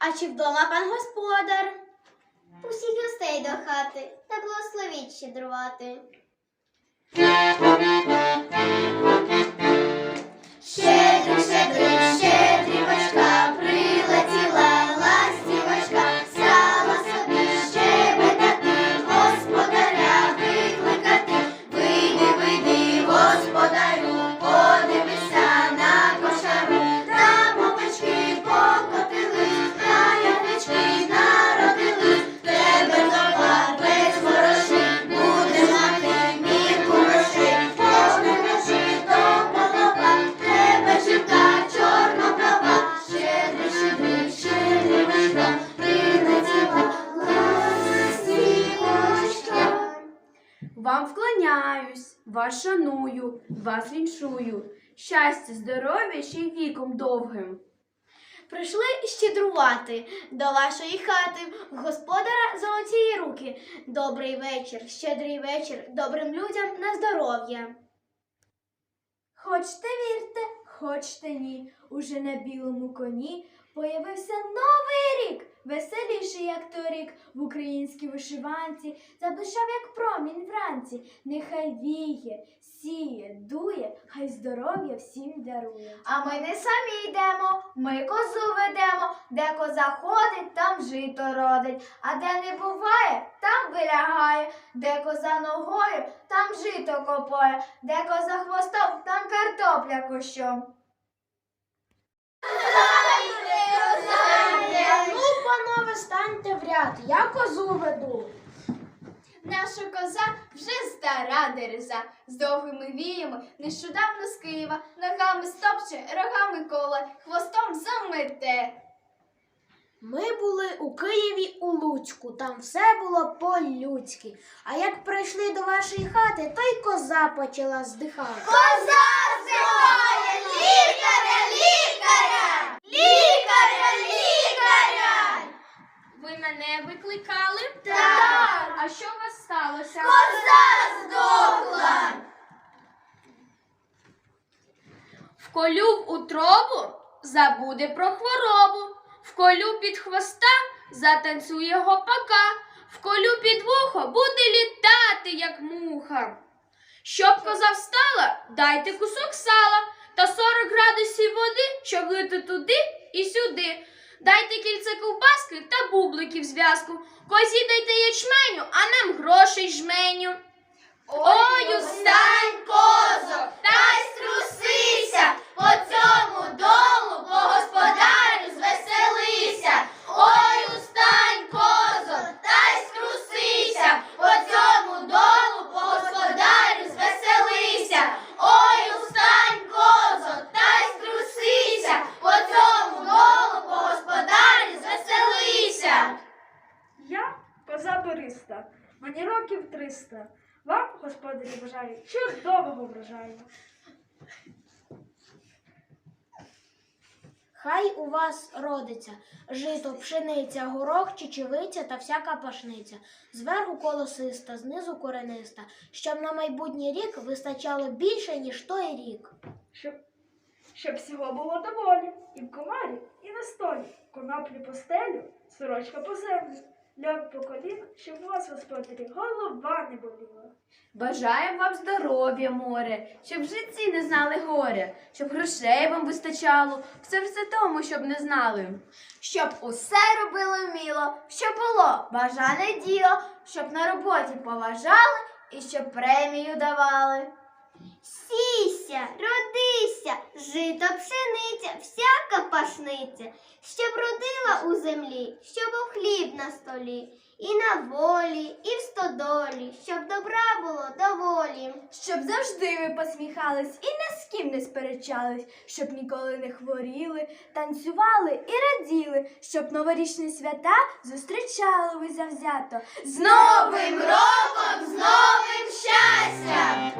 Дома пан господар. Усіх гостей до хати та благословіть щедрувати. Щедро, щедро, щедрівочка, вклоняюсь, вас шаную, вас віншую. Щастя, здоров'я ще й віком довгим. Прийшли щедрувати до вашої хати, в господара золоті руки. Добрий вечір, щедрий вечір, добрим людям на здоров'я. Хочете вірте, хочете ні. Уже на білому коні появився новий рік, веселіший, як торік, в українській вишиванці, заблищав, як промінь вранці. Нехай віє, сіє, дує, хай здоров'я всім дарує. А ми не самі йдемо, ми козу ведемо, де коза ходить, там жито родить, а де не буває, там вилягає, де коза ногою, там жито копає, де коза хвостом, картопля кущом. Ну, панове, станьте в ряд, я козу веду. Наша коза вже стара дереза, з довгими віями, нещодавно з Києва, ногами стопче, рогами коле, хвостом замете. Ми були у Києві у Луцьку, там все було по-людськи. А як прийшли до вашої хати, то й коза почала здихати. Коза здихає, лікаря, лікаря! Лікаря, лікаря! Ви мене викликали? Так. А що у вас сталося? Коза здохла! Вколю в утробу, забуде про хворобу. Вколю під хвоста, затанцює гопака. Вколю під вухо, буде літати, як муха. Щоб коза встала, дайте кусок сала та 40 градусів води, щоб лити туди і сюди. Дайте кільце ковбаски та бубликів зв'язку. Козі дайте ячменю, а нам грошей жменю. Ой, устань, козо, та й струсися, по цьому долу, по господарю звеселися. Ой, устань, козо, та й струсися, по цьому долу, по господарю звеселися. Ой, устань, козо, та й струсися, по цьому долу, по господарю звеселися. Я коза Бориста, мені років 300. Вам, господарі, бажаю чудового врожаю. Хай у вас родиться жито, пшениця, горох, чечевиця та всяка пашниця, зверху колосиста, знизу корениста, щоб на майбутній рік вистачало більше, ніж той рік. Щоб, щоб всього було доволі, і в комарі, і на столі, коноплі по стелю, сорочка по землю, льон по коліна, щоб у вас, господарі, голова не боліла. Бажаємо вам здоров'я, море, щоб в житті не знали горя, щоб грошей вам вистачало, все все тому, щоб не знали. Щоб усе робили вміло, щоб було бажане діло, щоб на роботі поважали і щоб премію давали. Сійся, родися, жито пшениця, всяка пашниця, щоб родила у землі, щоб був хліб на столі, і на волі, і в стодолі, щоб добра було доволі. Щоб завжди ви посміхались і не з ким не сперечались, щоб ніколи не хворіли, танцювали і раділи, щоб новорічні свята зустрічали ви завзято. З Новим роком, з новим щастям!